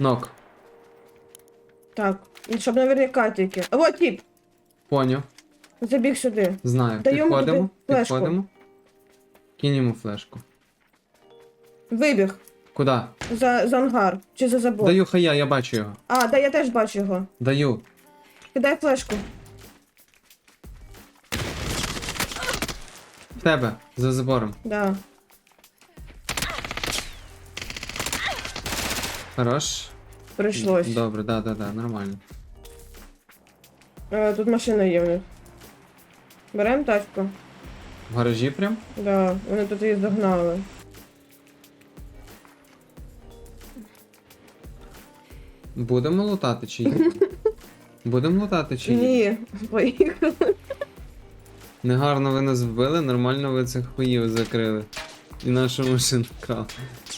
Нок. Так, і щоб наверняка тільки. Вот тип, Поняв. забіг сюди. Знаю. Даємо Підходимо. тобі флешку. Підходимо. Кинь йому флешку. Вибіг Куди? за, за ангар чи за забор. Даю хая, я бачу його. А, да, я теж бачу його. Даю. Кидай флешку. В тебе, за забором. Да. Хорош. Прийшлось. Добре, да, да, да, нормально. Е, тут машина є в них. Берем тачку. В гаражі прям? Да, вони тут її загнали. Будемо лутати чи ні? Будемо лутати чи ні? Ні, поїхали. Негарно ви нас вбили, нормально ви цих хуїв закрили. І нашу машину крали.